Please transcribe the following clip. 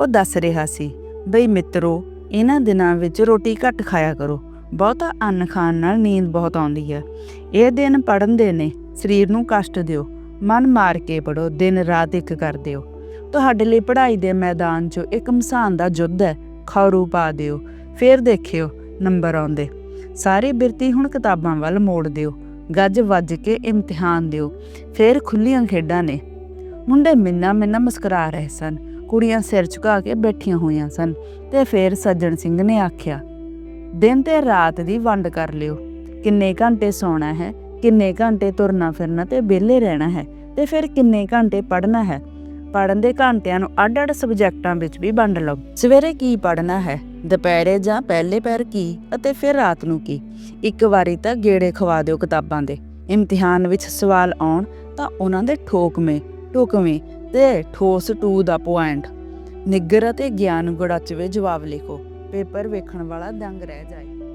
ਉਹ ਦੱਸ ਰਿਹਾ ਸੀ, ਬਈ ਮਿੱਤਰੋ, ਇਹਨਾਂ ਦਿਨਾਂ ਵਿੱਚ ਰੋਟੀ ਘੱਟ ਖਾਇਆ ਕਰੋ। ਬਹੁਤਾ ਅੰਨ ਖਾਣ ਨਾਲ ਨੀਂਦ ਬਹੁਤ ਆਉਂਦੀ ਹੈ। ਇਹ ਦਿਨ ਪੜਨ ਦੇ ਨੇ, ਸਰੀਰ ਨੂੰ ਕਸ਼ਟ ਦਿਓ। ਮਨ ਮਾਰ ਕੇ ਪੜੋ ਦਿਨ ਰਾਤ ਇੱਕ ਕਰ ਦਿਓ। ਤੁਹਾਡੇ ਲਈ ਪੜ੍ਹਾਈ ਦੇ ਮੈਦਾਨ 'ਚ ਇੱਕ ਮਸਾਨ ਦਾ ਯੁੱਧ ਹੈ, ਖੌਰੂ ਪਾ ਦਿਓ। ਫੇਰ ਦੇਖਿਓ, ਨੰਬਰ ਆਉਂਦੇ। ਸਾਰੇ ਬਿਰਤੀ ਹੁਣ ਕਿਤਾਬਾਂ ਵੱਲ ਮੋੜ ਦਿਓ। ਗੱਜ ਵੱਜ ਕੇ ਇਮਤਿਹਾਨ ਦਿਓ। ਫੇਰ ਖੁੱਲੀਆਂ ਖੇਡਾਂ ਨੇ। ਮੁੰਡੇ ਮਿੰਨਾ ਮਿੰਨਾ ਮੁਸਕਰਾ ਰਹੇ ਸਨ। ਕੁੜੀਆਂ ਸਿਰ ਝੁਕਾ ਕੇ ਬੈਠੀਆਂ ਹੋਈਆਂ ਸਨ ਤੇ ਫਿਰ ਸੱਜਣ ਸਿੰਘ ਨੇ ਆਖਿਆ, ਦਿਨ ਤੇ ਰਾਤ ਦੀ ਵੰਡ ਕਰ ਲਿਓ। ਕਿੰਨੇ ਘੰਟੇ ਸੌਣਾ ਹੈ, ਕਿੰਨੇ ਘੰਟੇ ਤੁਰਨਾ ਫਿਰਨਾ ਤੇ ਵਿਹਲੇ ਰਹਿਣਾ ਹੈ ਤੇ ਫਿਰ ਕਿੰਨੇ ਘੰਟੇ ਪੜ੍ਹਨਾ ਹੈ। ਪੜਨ ਦੇ ਘੰਟਿਆਂ ਨੂੰ ਅੱਡ-ਅੱਡ ਸਬਜੈਕਟਾਂ ਵਿੱਚ ਵੀ ਵੰਡ ਲਓ। ਸਵੇਰੇ ਕੀ ਪੜ੍ਹਨਾ ਹੈ, ਦੁਪਹਿਰੇ ਜਾਂ ਪਹਿਲੇ ਪੈਰ ਕੀ ਅਤੇ ਫਿਰ ਰਾਤ ਨੂੰ ਕੀ? ਇੱਕ ਵਾਰੀ ਤਾਂ ਗੇੜੇ ਖਵਾ ਦਿਓ ਕਿਤਾਬਾਂ ਦੇ। ਇਮਤਿਹਾਨ ਵਿੱਚ ਸਵਾਲ ਆਉਣ ਤਾਂ ਉਹਨਾਂ ਦੇ ਠੋਕਵੇਂ ਟੁਕਵੇਂ ਤੇ ਠੋਸ ਟੂ ਦਾ ਪੁਆਇੰਟ। ਨਿੱਗਰ ਅਤੇ ਗਿਆਨ ਗੁੜਾਚਵੇ ਜਵਾਬ ਲਿਖੋ। ਪੇਪਰ ਵੇਖਣ ਵਾਲਾ ਦੰਗ ਰਹਿ ਜਾਏ।